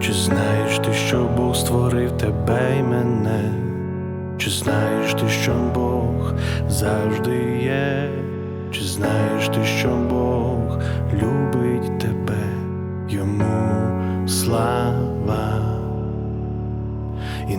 Чи знаєш ти, що Бог створив тебе і мене? Чи знаєш ти, що Бог завжди є? Чи знаєш ти, що Бог любить тебе, йому слава? І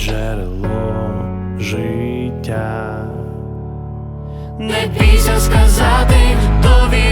джерело життя. Не бійся сказати, довіряю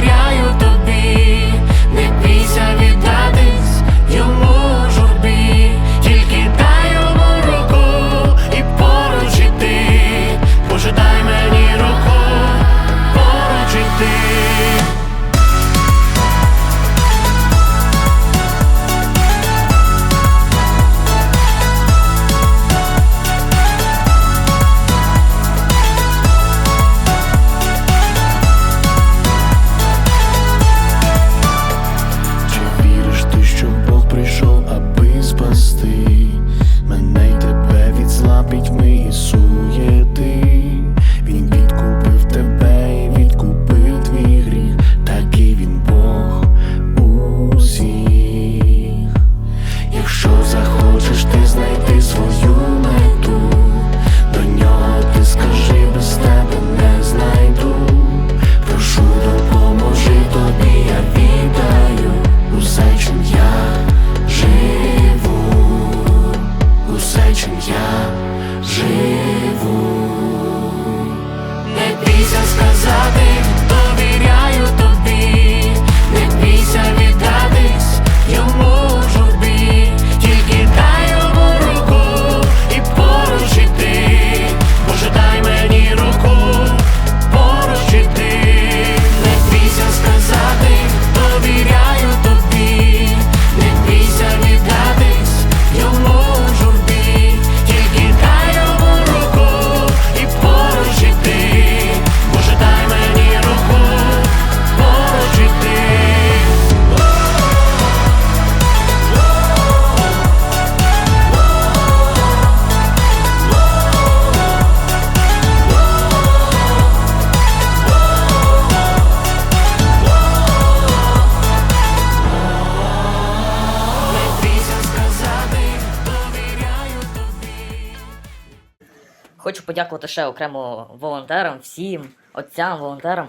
Хочу подякувати ще окремо волонтерам, всім, отцям, волонтерам.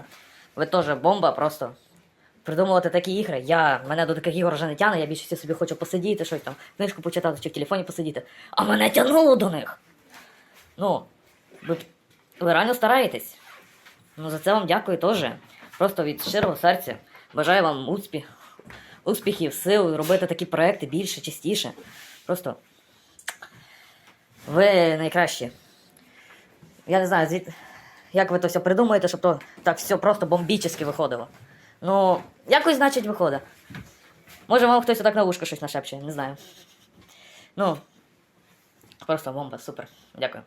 Ви теж бомба просто. Придумувати такі ігри. Я, мене до таких ігор вже не тягне, я більше собі хочу посидіти, щось там, книжку почитати чи в телефоні посидіти. А мене тягнуло до них. Ну, ви, ви реально стараєтесь. Ну, за це вам дякую теж. Просто від щирого серця. Бажаю вам успіх, успіхів, сил, робити такі проекти більше, частіше. Просто ви найкращі. Я не знаю, звід... як ви то все придумуєте, щоб то так все просто бомбічно виходило. Ну, якось, значить, виходить. Може, вам хтось отак на вушко щось нашепче, не знаю. Ну, просто бомба, супер. Дякую.